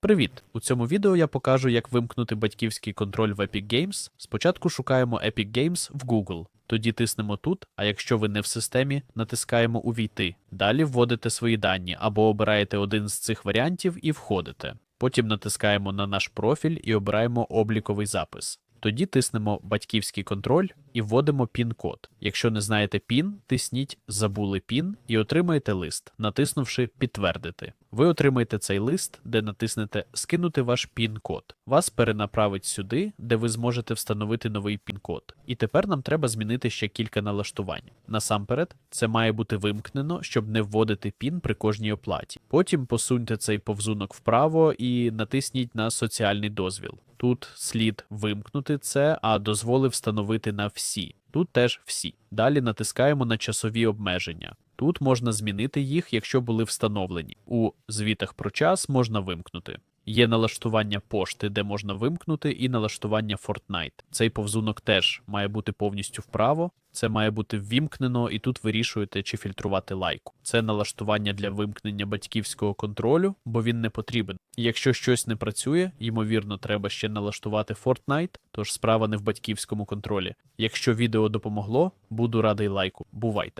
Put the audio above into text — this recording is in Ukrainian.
Привіт! У цьому відео я покажу, як вимкнути батьківський контроль в Epic Games. Спочатку шукаємо Epic Games в Google, тоді тиснемо тут, а якщо ви не в системі, натискаємо Увійти. Далі вводите свої дані або обираєте один з цих варіантів і входите. Потім натискаємо на наш профіль і обираємо обліковий запис. Тоді тиснемо батьківський контроль і вводимо пін-код. Якщо не знаєте пін, тисніть Забули пін і отримаєте лист, натиснувши Підтвердити. Ви отримаєте цей лист, де натиснете Скинути ваш пін-код. Вас перенаправить сюди, де ви зможете встановити новий пін-код. І тепер нам треба змінити ще кілька налаштувань. Насамперед, це має бути вимкнено, щоб не вводити пін при кожній оплаті. Потім посуньте цей повзунок вправо і натисніть на соціальний дозвіл. Тут слід вимкнути це, а дозволи встановити на всі. Тут теж всі. Далі натискаємо на часові обмеження. Тут можна змінити їх, якщо були встановлені. У звітах про час можна вимкнути. Є налаштування пошти, де можна вимкнути, і налаштування Fortnite. Цей повзунок теж має бути повністю вправо. Це має бути ввімкнено, і тут вирішуєте, чи фільтрувати лайку. Це налаштування для вимкнення батьківського контролю, бо він не потрібен. Якщо щось не працює, ймовірно, треба ще налаштувати Fortnite, тож справа не в батьківському контролі. Якщо відео допомогло, буду радий лайку. Бувайте!